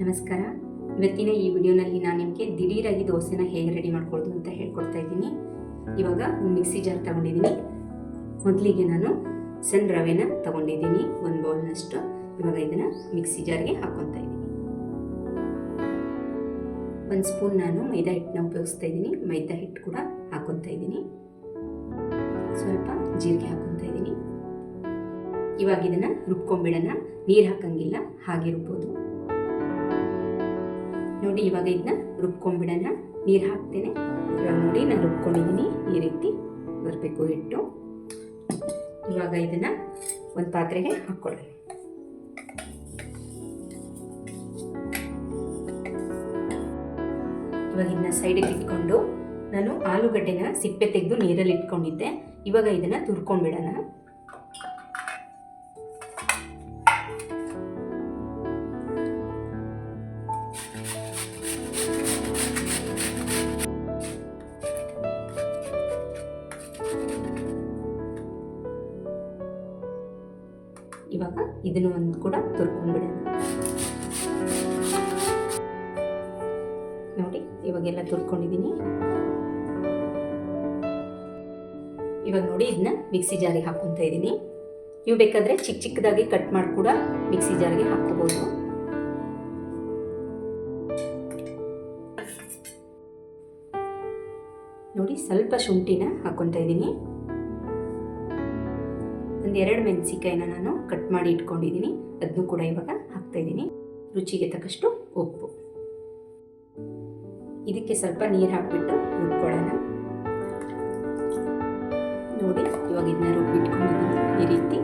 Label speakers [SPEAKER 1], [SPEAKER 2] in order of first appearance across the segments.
[SPEAKER 1] ನಮಸ್ಕಾರ. ಇವತ್ತಿನ ಈ ವಿಡಿಯೋನಲ್ಲಿ ನಾನು ನಿಮಗೆ ದಿಢೀರಾಗಿ ದೋಸೆನ ಹೇಗೆ ರೆಡಿ ಮಾಡ್ಕೊಳ್ಳೋದು ಅಂತ ಹೇಳ್ಕೊಡ್ತಾ ಇದ್ದೀನಿ. ಇವಾಗ ಒಂದು ಮಿಕ್ಸಿ ಜಾರ್ ತಗೊಂಡಿದ್ದೀನಿ. ಮೊದಲಿಗೆ ನಾನು ಸಣ್ಣ ರವೆನ ತಗೊಂಡಿದ್ದೀನಿ, ಒಂದು ಬೌಲ್ನಷ್ಟು. ಇವಾಗ ಇದನ್ನು ಮಿಕ್ಸಿ ಜಾರ್ಗೆ ಹಾಕ್ಕೊತಾ ಇದ್ದೀನಿ. ಒಂದು ಸ್ಪೂನ್ ನಾನು ಮೈದಾ ಹಿಟ್ಟನ್ನ ಉಪಯೋಗಿಸ್ತಾ ಇದ್ದೀನಿ. ಮೈದಾ ಹಿಟ್ಟು ಕೂಡ ಹಾಕ್ಕೊತಾ ಇದ್ದೀನಿ. ಸ್ವಲ್ಪ ಜೀರಿಗೆ ಹಾಕ್ಕೊತಾ ಇದ್ದೀನಿ. ಇವಾಗ ಇದನ್ನು ರುಬ್ಕೊಂಬಿಡೋಣ ನೀರು ಹಾಕಂಗಿಲ್ಲ, ಹಾಗೆ ರುಬ್ಬೋದು. ನೋಡಿ, ಇವಾಗ ಇದನ್ನ ರುಬ್ಕೊಂಡ್ಬಿಡೋಣ. ನೀರು ಹಾಕ್ತೇನೆ. ಇವಾಗ ನೋಡಿ, ನಾನು ರುಬ್ಕೊಂಡಿದ್ದೀನಿ ಈ ರೀತಿ ಬರಬೇಕು ಹಿಟ್ಟು. ಇವಾಗ ಇದನ್ನು ಒಂದು ಪಾತ್ರೆಗೆ ಹಾಕ್ಕೊಳ್ಳಿ ಇವಾಗ ಇದನ್ನ ಸೈಡಿಗೆ ಇಟ್ಕೊಂಡು ನಾನು ಆಲೂಗಡ್ಡೆನ ಸಿಪ್ಪೆ ತೆಗೆದು ನೀರಲ್ಲಿ ಇಟ್ಕೊಂಡಿದ್ದೆ. ಇವಾಗ ಇದನ್ನು ತುರ್ಕೊಂಡ್ಬಿಡೋಣ. ಇವಾಗ ಇದನ್ನು ಒಂದು ಕೂಡ ತುರ್ಕೊಂಡ್ಬಿಡೋಣ. ನೋಡಿ, ಇವಾಗೆಲ್ಲ ತುರ್ಕೊಂಡಿದ್ದೀನಿ. ಇವಾಗ ನೋಡಿ, ಇದನ್ನ ಮಿಕ್ಸಿ ಜಾರಿಗೆ ಹಾಕ್ಕೊತಾ ಇದ್ದೀನಿ. ನೀವು ಬೇಕಾದರೆ ಚಿಕ್ಕ ಚಿಕ್ಕದಾಗಿ ಕಟ್ ಮಾಡಿ ಕೂಡ ಮಿಕ್ಸಿ ಜಾರಿಗೆ ಹಾಕ್ಕೋಬೋದು. ನೋಡಿ ಸ್ವಲ್ಪ ಶುಂಠಿನ ಹಾಕ್ಕೊತಾ ಇದ್ದೀನಿ. ಒಂದು ಎರಡು ಮೆಣಸಿಕಾಯಿನ ನಾನು ಕಟ್ ಮಾಡಿ ಇಟ್ಕೊಂಡಿದ್ದೀನಿ. ಅದನ್ನು ಕೂಡ ಇವಾಗ ಹಾಕ್ತಾ ಇದ್ದೀನಿ. ರುಚಿಗೆ ತಕ್ಕಷ್ಟು ಉಪ್ಪು. ಇದಕ್ಕೆ ಸ್ವಲ್ಪ ನೀರು ಹಾಕ್ಬಿಟ್ಟು ರುಬ್ಕೊಳ್ಳೋಣ. ನೋಡಿ, ಇವಾಗ ಇದನ್ನ ರುಬ್ಬಿಟ್ಕೊಂಡಿದ್ದೀನಿ. ಈ ರೀತಿ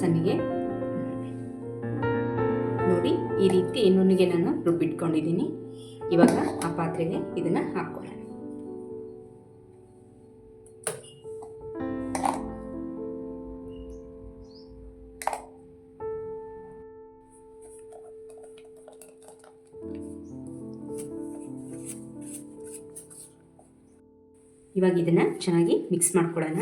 [SPEAKER 1] ಸಣ್ಣಗೆ ನೋಡಿ, ಈ ರೀತಿ ನುಣ್ಣಗೆ ನಾನು ರುಬ್ಬಿಟ್ಕೊಂಡಿದ್ದೀನಿ. ಇವಾಗ ಆ ಪಾತ್ರೆಗೆ ಇದನ್ನು ಹಾಕ್ಕೊಳ್ಳೋಣ. ಇವಾಗ ಇದನ್ನು ಚೆನ್ನಾಗಿ ಮಿಕ್ಸ್ ಮಾಡ್ಕೊಳ್ಳೋಣ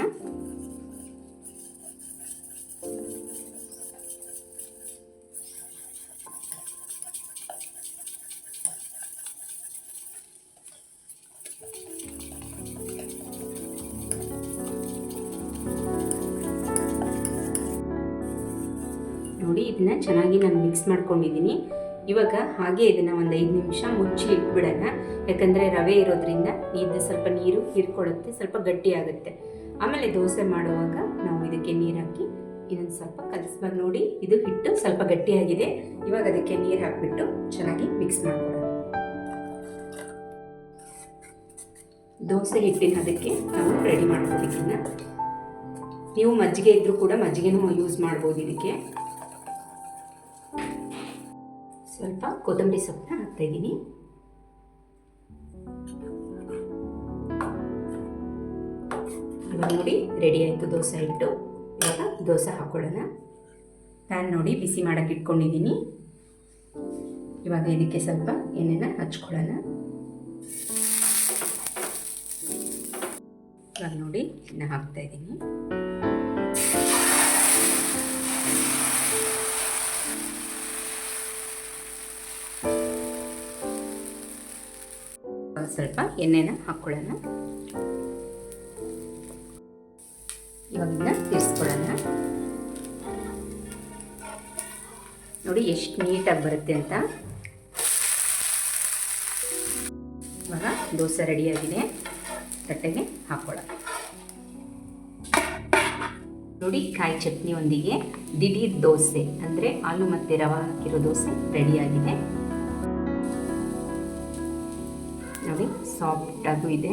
[SPEAKER 1] ನೋಡಿ ಇದನ್ನ ಚೆನ್ನಾಗಿ ನಾನು ಮಿಕ್ಸ್ ಮಾಡ್ಕೊಂಡಿದ್ದೀನಿ ಇವಾಗ ಹಾಗೆ ಇದನ್ನು ಒಂದು ಐದು ನಿಮಿಷ ಮುಚ್ಚಿ ಇಟ್ಬಿಡೋಣ. ಯಾಕಂದರೆ ರವೆ ಇರೋದ್ರಿಂದ ಇದು ಸ್ವಲ್ಪ ನೀರು ಹೀರ್ಕೊಳ್ಳುತ್ತೆ, ಸ್ವಲ್ಪ ಗಟ್ಟಿ ಆಗುತ್ತೆ. ಆಮೇಲೆ ದೋಸೆ ಮಾಡುವಾಗ ನಾವು ಇದಕ್ಕೆ ನೀರು ಹಾಕಿ ಇನ್ನೊಂದು ಸ್ವಲ್ಪ ಕಲಿಸ್ಬಾರ್ದು ನೋಡಿ. ಇದು ಹಿಟ್ಟು ಸ್ವಲ್ಪ ಗಟ್ಟಿಯಾಗಿದೆ. ಇವಾಗ ಅದಕ್ಕೆ ನೀರು ಹಾಕಿಬಿಟ್ಟು ಚೆನ್ನಾಗಿ ಮಿಕ್ಸ್ ಮಾಡ್ಕೊಳ್ಳೋಣ. ದೋಸೆ ಹಿಟ್ಟಿನ ಅದಕ್ಕೆ ನಾವು ರೆಡಿ ಮಾಡ್ಕೋಬೇಕಿನ್ನ ನೀವು ಮಜ್ಜಿಗೆ ಇದ್ದರೂ ಕೂಡ ಮಜ್ಜಿಗೆನೂ ಯೂಸ್ ಮಾಡ್ಬೋದು ಇದಕ್ಕೆ. ಸ್ವಲ್ಪ ಕೊತ್ತಂಬರಿ ಸೊಪ್ಪನ್ನ ಹಾಕ್ತಾ ಇದ್ದೀನಿ. ಇವಾಗ ನೋಡಿ ರೆಡಿ ಆಯಿತು ದೋಸೆ ಹಿಟ್ಟು. ಇವಾಗ ದೋಸೆ ಹಾಕ್ಕೊಳ್ಳೋಣ ಪ್ಯಾನ್ ನೋಡಿ, ಬಿಸಿ ಮಾಡೋಕ್ಕೆ ಇಟ್ಕೊಂಡಿದ್ದೀನಿ. ಇವಾಗ ಇದಕ್ಕೆ ಸ್ವಲ್ಪ ಎಣ್ಣೆನ ಹಚ್ಕೊಳ್ಳೋಣ. ಇವಾಗ ನೋಡಿ, ಎಣ್ಣೆ ಹಾಕ್ತಾ ಇದ್ದೀನಿ. ಸ್ವಲ್ಪ ಎಣ್ಣೆನ ಹಾಕ್ಕೊಳ್ಳೋಣ ಇವಾಗಿಂದ ತಿರ್ಸ್ಕೊಳ್ಳೋಣ. ನೋಡಿ ಎಷ್ಟು ನೀಟಾಗಿ ಬರುತ್ತೆ ಅಂತ. ಇವಾಗ ದೋಸೆ ರೆಡಿಯಾಗಿದೆ. ತಟ್ಟೆಗೆ ಹಾಕ್ಕೊಳ್ಳೋಣ ನೋಡಿ ಕಾಯಿ ಚಟ್ನಿಯೊಂದಿಗೆ ದಿಢೀರ್ ದೋಸೆ, ಅಂದರೆ ಆಲೂ ಮತ್ತು ರವೆ ಹಾಕಿರೋ ದೋಸೆ ರೆಡಿಯಾಗಿದೆ. ನೋಡಿ ಸಾಫ್ಟಾಗೂ ಇದೆ